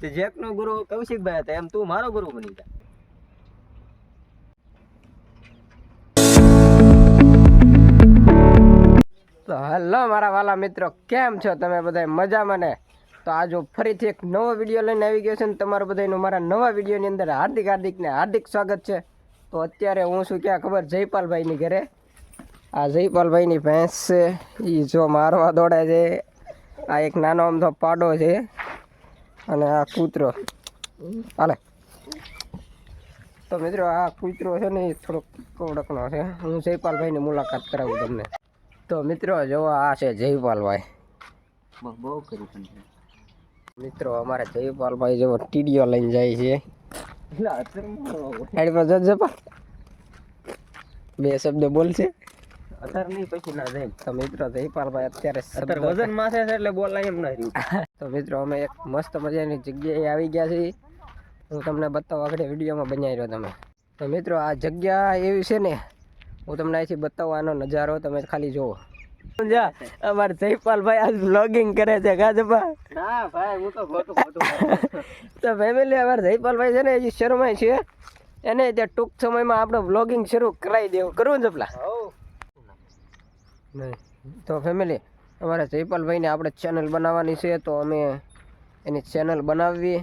તે જેકનો ગુરુ કૌશિકભાઈ હતા, એમ તું મારો ગુરુ બની જા. તો હલો મારા વાલા મિત્રો, કેમ છો તમે બધા મજામાં ને? તો આજ ફરીથી એક નવો વીડિયો લઈને આવી ગયો છે ને તમારું બધાનું મારા નવા વિડીયોની અંદર હાર્દિક હાર્દિક ને હાર્દિક સ્વાગત છે. તો અત્યારે હું શું ક્યાં ખબર? જયપાલભાઈની ઘરે. આ જયપાલભાઈની ભેંસ છે એ જો મારવા દોડે છે. આ એક નાનો અમથો પાડો છે. અને આ કૂતરો. હાલે. તો મિત્રો આ કૂતરો છે ને એ થોડોક કોડકનો છે. હું જયપાલભાઈની મુલાકાત કરાવું તમને. તો મિત્રો જો આ છે જયપાલભાઈ. બહુ કર્યું મિત્રો અમારે જયપાલભાઈ જેવો ટીડીઓ લઈને જાય છે. બે શબ્દ બોલશે. અત્યારે નહીં પછી ના જાય. તો મિત્રો જયપાલભાઈ અત્યારે વજન માથે છે એટલે બોલાય એમ ના રહ્યું. તો મિત્રો અમે એક મસ્ત મજાની જગ્યાએ આવી ગયા છીએ. હું તમને બતાવવા આગળ વિડીયોમાં બનાવી રહ્યો તમે. તો મિત્રો આ જગ્યા એવી છે ને હું તમને અહીંથી બતાવવાનો નજારો તમે ખાલી જુઓ. જા અમારે જયપાલભાઈ આજ વ્લોગિંગ કરે છે ગાજપા. હા ભાઈ હું તો ફેમિલી અમારે જયપાલભાઈ છે ને હજી છે. એને તે ટૂંક સમયમાં આપણે વ્લોગિંગ શરૂ કરાવી દેવું. કરવું જપલા નહીં. તો ફેમિલી અમારે જયપાલભાઈને આપણે ચેનલ બનાવવાની છે તો અમે એની ચેનલ બનાવીએ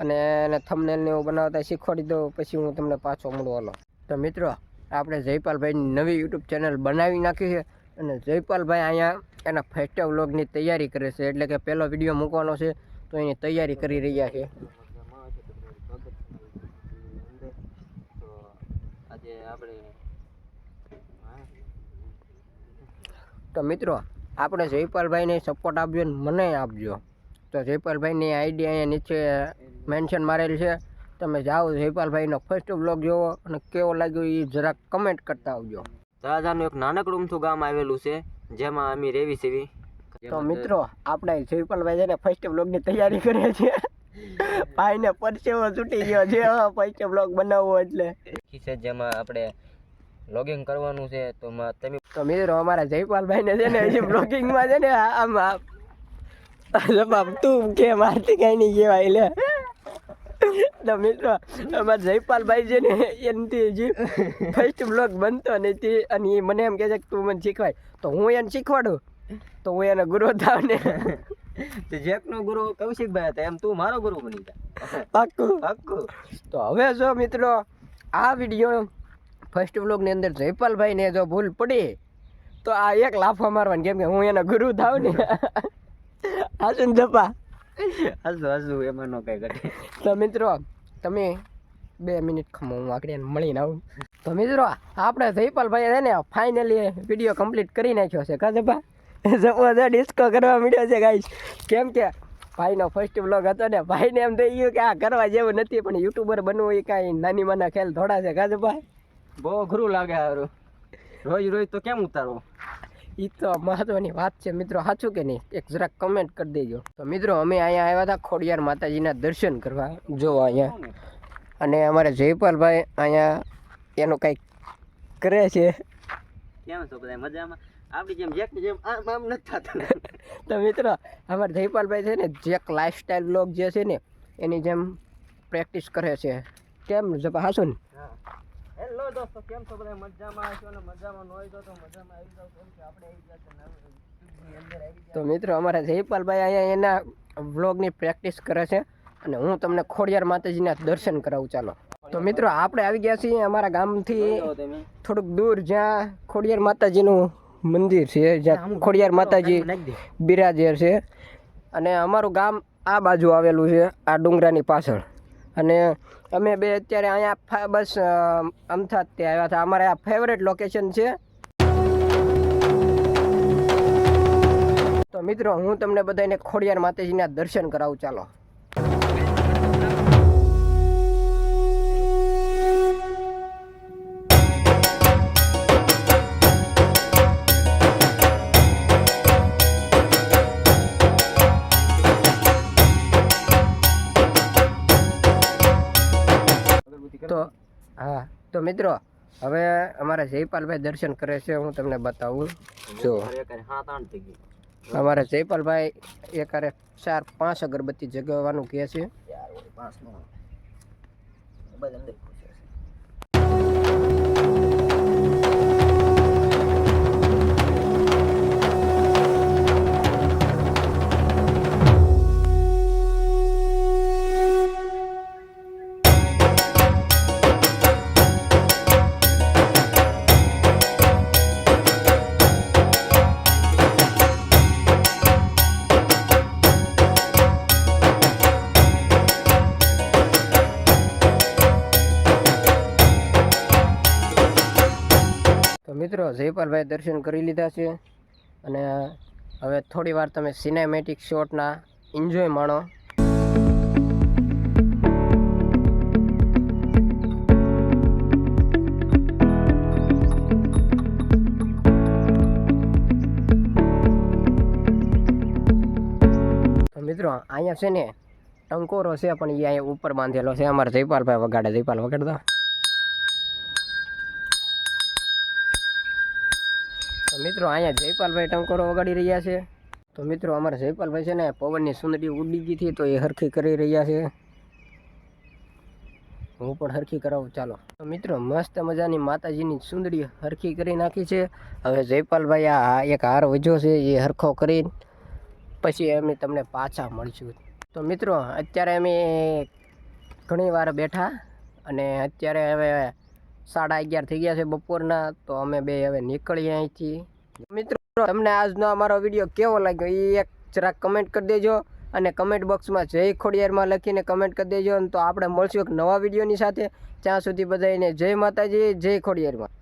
અને એને થમનેલને એવું બનાવતા શીખવાડી દઉં, પછી હું તમને પાછો મળું હાલો. તો મિત્રો, આપણે જયપાલભાઈની નવી યુટ્યુબ ચેનલ બનાવી નાખી છે અને જયપાલભાઈ અહીંયા એના ફર્સ્ટ વ્લોગની તૈયારી કરે છે. એટલે કે પહેલો વીડિયો મૂકવાનો છે તો એની તૈયારી કરી રહ્યા છે. તો મિત્રો આપણે જયપાલભાઈને સપોર્ટ આપજો ને મને આપજો. તો જયપાલભાઈની આઈડી અહીંયા નીચે મેન્શન મારેલ છે. તમે જાઓ જયપાલભાઈનો ફર્સ્ટ વ્લોગ જોવો અને કેવો લાગ્યો એ જરાક કમેન્ટ કરતા આવજો. તળાજાનું એક નાનકડું અમથું ગામ આવેલું છે જેમાં અમે રેવી સેવી તો મિત્રો આપણે જયપાલભાઈ છે ને ફર્સ્ટ બ્લોગની તૈયારી કરીએ છીએ ભાઈને પરસેવો છૂટી ગયો છે. ફર્સ્ટ વ્લોગ બનાવવો એટલે. જેમાં આપણે લોગિંગ કરવાનું છે તો તમે તો મિત્રો અમારા જયપાલભાઈને છે ને હજી બ્લોગિંગમાં છે ને આમ બાપ તું કે મારતી કઈ નહીં કહેવાય લે. તો મિત્રો અમારા જયપાલભાઈ છે ને એનથી હજી ફર્સ્ટ બ્લોગ બનતો નથી અને એ મને એમ કહે છે કે તું મને શીખવાય. તો હું એને શીખવાડું? તો હું એને ગુરુ થાવ ને. તે જેકનો ગુરુ કૌશિકભાઈ હતા એમ તું મારો ગુરુ બની જા. પાક્કું. પાક્કું. તો હવે જો મિત્રો આ વીડિયો ફર્સ્ટ વ્લોગની અંદર જયપાલભાઈને જો ભૂલ પડી તો આ એક લાફો મારવાની કેમ કે હું એના ગુરુ થાવ ને. હાજુ જપા. હસુ હસુ એમાં ન કઈ ઘટે. તો મિત્રો તમે બે મિનિટ ખમો હું આકડી મળીને આવું. તો મિત્રો આપણે જયપાલભાઈ છે ને ફાઇનલી વીડિયો કમ્પ્લીટ કરી નાખ્યો છે. કા જપા? જપો જો ડિસ્કો કરવા મળ્યો છે ગાઈશ કેમ કે ભાઈનો ફર્સ્ટ વ્લોગ હતો ને ભાઈને એમ થઈ ગયું કે આ કરવા જેવું નથી પણ યુટ્યુબર બનવું એ કાંઈ નાની માના ખેલ થોડા છે. કા જપા? બહુ અઘરું લાગે હારું. રોજ રોજ તો કેમ ઉતારવું? એ તો મહત્વની વાત છે મિત્રો સાચું કે નહીં? એક જરાક કમેન્ટ કરી દેજો. તો મિત્રો અમે અહીંયા આવ્યા હતા ખોડિયાર માતાજીના દર્શન કરવા. જો અહીંયા. અને અમારે જયપાલભાઈ અહીંયા એનું કંઈક કરે છે. કેમ છો બધા? મજામાં? આપણી જેમ જેક જેમ આમ આમ નથી થતું. તો મિત્રો અમારે જયપાલભાઈ છે ને જેક લાઈફસ્ટાઈલ બ્લોગ જે છે ને એની જેમ પ્રેક્ટિસ કરે છે. કેમ? જપા હાસું ને? હેલો દોસ્તો કેમ છો બધા? મજામાં હશો અને મજામાં ન હોય તો તો મજામાં આવી જાવ કેમ કે આપણે આવી ગયા છે તો મિત્રો અમારા જયપાલભાઈ અહીંયા એના વ્લોગની પ્રેક્ટિસ કરે છે અને હું તમને ખોડિયાર માતાજીના દર્શન કરાવું ચાલો. તો મિત્રો આપણે આવી ગયા છીએ અમારા ગામથી થોડુંક દૂર જ્યાં ખોડિયાર માતાજીનું મંદિર છે જ્યાં ખોડિયાર માતાજી બિરાજે છે. અને અમારું ગામ આ બાજુ આવેલું છે આ ડુંગરાની પાછળ. અને અમે બે અત્યારે અહીંયા બસ અ, અમથા જ તે આવ્યા હતા. અમારે આ ફેવરેટ લોકેશન છે. તો મિત્રો હું તમને બધાને ખોડિયાર માતાજીના દર્શન કરાવું. ચાલો. તો, હા. તો મિત્રો, હવે અમારા જયપાલભાઈ દર્શન કરે છે, હું તમને બતાવું. જો. અમારા જયપાલભાઈ એકારે ચાર પાંચ અગરબત્તી જગાવવાનું કહે છે. મિત્રો જયપાલભાઈ દર્શન કરી લીધા છે. અને હવે થોડી વાર તમે સિનેમેટિક શોટના એન્જોય માણો. મિત્રો, અહીંયા છે ને ટંકોરો છે, પણ એ અહીંયા ઉપર બાંધેલો છે. અમારે જયપાલભાઈ વગાડે. જયપાલ વગાડતા મિત્રો, અહીંયા જયપાલભાઈ ટંકોરો વગાડી રહ્યા છે. તો મિત્રો, અમારા જયપાલભાઈ છે ને, પવનની સુંદરી ઉડી ગઈ હતી તો એ હરખી કરી રહ્યા છે. હું પણ હરખી કરાવું, ચાલો. તો મિત્રો, મસ્ત મજાની માતાજીની સુંદરી હરખી કરી નાખી છે. હવે જયપાલભાઈ આ એક હાર વજ્યો છે, એ હરખો કરી પછી અમે તમને પાછા મળશું. તો મિત્રો, અત્યારે અમે ઘણી વાર બેઠા અને અત્યારે હવે સાડા અગિયાર થઈ ગયા છે બપોરના, તો અમે બે હવે નીકળીએ અહીંથી. મિત્રો, તમને આજનો અમારો વીડિયો કેવો લાગ્યો એ એક જરાક કમેન્ટ કરી દેજો અને કમેન્ટ બોક્સમાં જય ખોડિયારમાં લખીને કમેન્ટ કરી દેજો તો આપણે મળશું એક નવા વિડીયોની સાથે. ત્યાં સુધી બધાને જય માતાજી, જય ખોડિયારમાં.